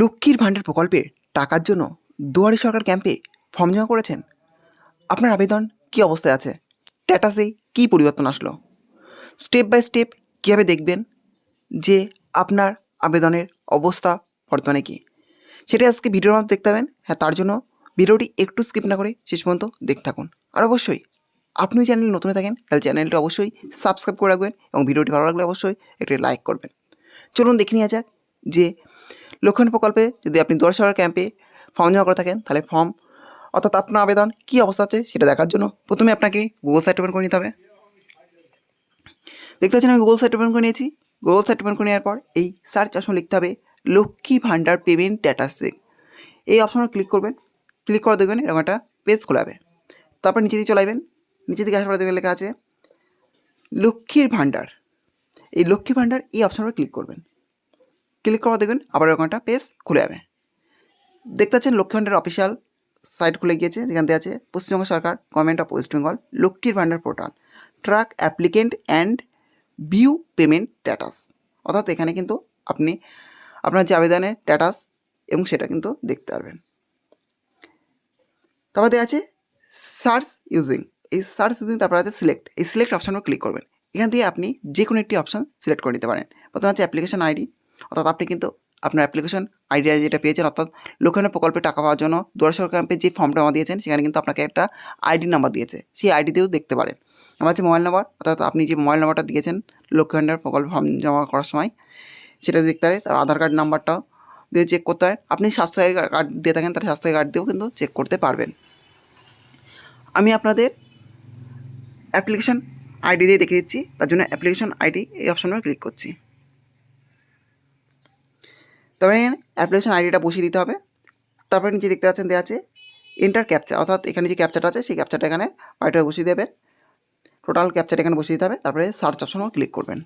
লক্ষ্মীর ভাণ্ডার প্রকল্পের টাকার জন্য দুয়ারি সরকার ক্যাম্পে ফর্ম জমা করেছেন? আপনার আবেদন কী অবস্থায় আছে? স্ট্যাটাসে কী পরিবর্তন আসলো? স্টেপ বাই স্টেপ কীভাবে দেখবেন যে আপনার আবেদনের অবস্থা বর্তমানে কী? সেটা আজকে ভিডিওর মাধ্যমে দেখতে পাবেন। হ্যাঁ তার জন্য ভিডিওটি একটু স্কিপ না করে শেষ পর্যন্ত দেখতে থাকুন। আর অবশ্যই, আপনি চ্যানেল নতুন থাকেন, তাহলে চ্যানেলটি অবশ্যই সাবস্ক্রাইব করে রাখবেন এবং ভিডিওটি ভালো লাগলে অবশ্যই একটি লাইক করবেন। চলুন দেখে নেওয়া যাক যে লক্ষ্মণ প্রকল্পে যদি আপনি দুয়ার সরকার ক্যাম্পে ফর্ম জমা করে থাকেন, তাহলে ফর্ম অর্থাৎ আপনার আবেদন কী অবস্থা আছে সেটা দেখার জন্য প্রথমে আপনাকে গুগল সাইট ওপেন করে নিতে হবে। দেখতে পাচ্ছেন আমি গুগল সাইট ওপেন করে নিয়েছি। গুগল সাইট ওপেন করে নেওয়ার পর এই সার্চ অপশন লিখতে হবে লক্ষ্মী ভাণ্ডার পেমেন্ট স্ট্যাটাস এই অপশনে ক্লিক করবেন ক্লিক করে দেখবেন এরকম একটা পেজ খোলা হবে। তারপর নিচে দিয়ে চলে আসবেন, নিচে দিকে আসার পরে দেখবেন লেখা আছে লক্ষ্মীর ভাণ্ডার এই লক্ষ্মী ভাণ্ডার এই অপশনে ক্লিক করবেন। ক্লিক করা দেখবেন আবার এরকম একটা পেজ খুলে যাবে। দেখতে পাচ্ছেন লক্ষ্মী ভাণ্ডার অফিসিয়াল সাইট খুলে গিয়েছে, যেখান থেকে আছে পশ্চিমবঙ্গ সরকার গভর্নমেন্ট অফ ওয়েস্ট বেঙ্গল লক্ষ্মীর ভাণ্ডার portal track applicant and view payment status অর্থাৎ এখানে কিন্তু আপনি আপনার যে আবেদনের স্ট্যাটাস এবং সেটা কিন্তু দেখতে পারবেন। তারপর দেওয়া আছে সার্চ ইউজিং এই সার্চ ইউজিং তারপর আছে সিলেক্ট এই সিলেক্ট অপশানে ক্লিক করবেন। এখান থেকে আপনি যে কোনো একটি অপশান সিলেক্ট করে নিতে পারেন। প্রথমে আছে অ্যাপ্লিকেশন আইডি অর্থাৎ আপনি কিন্তু আপনার অ্যাপ্লিকেশন আইডিয়া যেটা পেয়েছেন, অর্থাৎ লোকানো প্রকল্পে টাকা পাওয়ার জন্য দুয়ার সরকার ক্যাম্পে যে ফর্মটা জমা দিয়েছেন, সেখানে কিন্তু আপনাকে একটা আইডি নাম্বার দিয়েছে। সেই আইডি দিয়েও দেখতে পারেন। আমার হচ্ছে মোবাইল নাম্বার অর্থাৎ আপনি যে মোবাইল নাম্বারটা দিয়েছেন লক্ষ্মী প্রকল্প ফর্ম জমা করার সময়, সেটা দেখতে পারে তার আধার কার্ড নাম্বারটাও দিয়ে চেক করতে হয় আপনি স্বাস্থ্য কার্ড দিয়ে থাকেন তার স্বাস্থ্য কার্ড দিয়েও কিন্তু চেক করতে পারবেন। আমি আপনাদের অ্যাপ্লিকেশন আইডি দিয়ে দেখিয়ে দিচ্ছি। তার জন্য অ্যাপ্লিকেশন আইডি এই অপশনে ক্লিক করছি। তবে অ্যাপ্লিকেশন আইডিটা বসিয়ে দিতে হবে। তারপরে নিচে দেখতে পাচ্ছেন দেওয়া আছে এন্টার ক্যাপচা অর্থাৎ এখানে যে ক্যাপচাটা আছে সেই ক্যাপচাটা এখানে আইডিটা বসিয়ে দেবেন। টোটাল ক্যাপচার এখানে বসিয়ে দিতে হবে, তারপরে সার্চ অপশনও ক্লিক করবেন।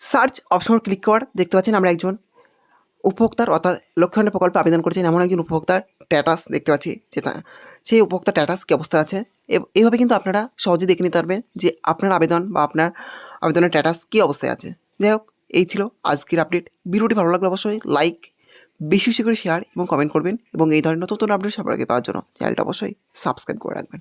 সার্চ অপশন ক্লিক করার দেখতে পাচ্ছেন আমরা একজন উপভোক্তার, অর্থাৎ লক্ষ্মীভাণ্ডার প্রকল্পে আবেদন করেছেন এমন একজন উপভোক্তার স্ট্যাটাস দেখতে পাচ্ছি যে সেই উপভোক্তার স্ট্যাটাস কী অবস্থা আছে। এইভাবে কিন্তু আপনারা সহজে দেখে নিতে পারবেন যে আপনার আবেদন বা আপনার আবেদনের স্ট্যাটাস কী অবস্থায় আছে। যাই হোক, এই ছিল আজকের আপডেট ভিডিওটি ভালো লাগলে অবশ্যই লাইক বেশি বেশি করে শেয়ার এবং কমেন্ট করবেন এবং এই ধরনের নতুন আপডেট সবার আগে পাওয়ার জন্য চ্যানেলটা অবশ্যই সাবস্ক্রাইব করে রাখবেন।